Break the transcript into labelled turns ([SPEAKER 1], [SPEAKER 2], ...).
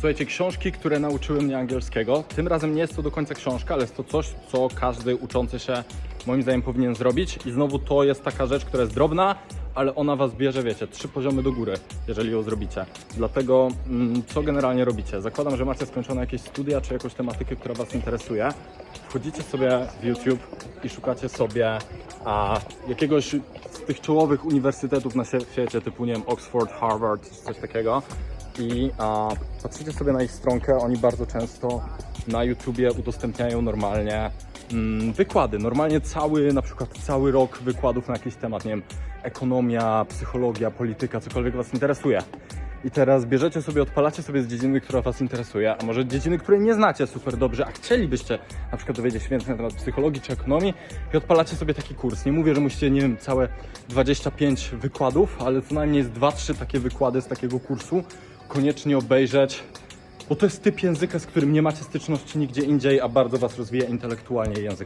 [SPEAKER 1] Słuchajcie, książki, które nauczyły mnie angielskiego. Tym razem nie jest to do końca książka, ale jest to coś, co każdy uczący się moim zdaniem powinien zrobić. I znowu to jest taka rzecz, która jest drobna, ale ona was bierze, wiecie, trzy poziomy do góry, jeżeli ją zrobicie. Dlatego, mm, co generalnie robicie? Zakładam, że macie skończone jakieś studia czy jakąś tematykę, która was interesuje. Wchodzicie sobie w YouTube i szukacie sobie a, jakiegoś z tych czołowych uniwersytetów na świecie, typu, nie wiem, Oxford, Harvard, czy coś takiego i a, patrzycie sobie na ich stronkę, oni bardzo często na YouTubie udostępniają normalnie mm, wykłady. Normalnie cały, na przykład cały rok wykładów na jakiś temat, nie wiem, ekonomia, psychologia, polityka, cokolwiek Was interesuje. I teraz bierzecie sobie, odpalacie sobie z dziedziny, która Was interesuje, a może dziedziny, której nie znacie super dobrze, a chcielibyście na przykład dowiedzieć się więcej na temat psychologii czy ekonomii i odpalacie sobie taki kurs. Nie mówię, że musicie, nie wiem, całe 25 wykładów, ale co najmniej z 2-3 takie wykłady z takiego kursu koniecznie obejrzeć, bo to jest typ języka, z którym nie macie styczności nigdzie indziej, a bardzo Was rozwija intelektualnie język.